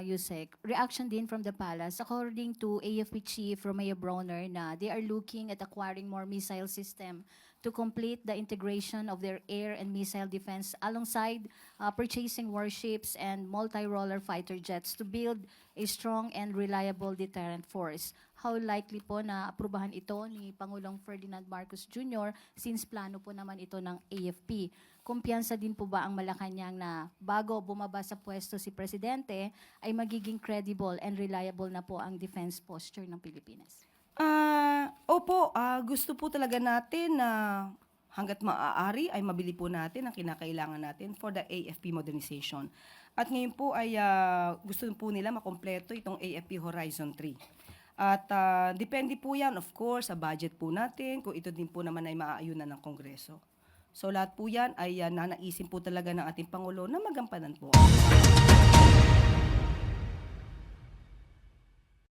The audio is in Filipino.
uh, Yusek, reaction din from the palace. According to AFP Chief Romeo Bronner na they are looking at acquiring more missile system to complete the integration of their air and missile defense alongside uh, purchasing warships and multi-roller fighter jets to build a strong and reliable deterrent force. How likely po na aprubahan ito ni Pangulong Ferdinand Marcos Jr. since plano po naman ito ng AFP? Kumpiyansa din po ba ang Malacanang na bago bumaba sa pwesto si Presidente ay magiging credible and reliable na po ang defense posture ng Pilipinas? Ah, opo, ah, gusto po talaga natin na hanggat maaari ay mabili po natin ang kinakailangan natin for the AFP modernization. At ngayon po ay ah, gusto po nila makompleto itong AFP Horizon 3. At ah, depende po yan, of course, sa budget po natin, kung ito din po naman ay maaayunan ng Kongreso. So lahat po yan ay ah, nanaisin po talaga ng ating Pangulo na magampanan po.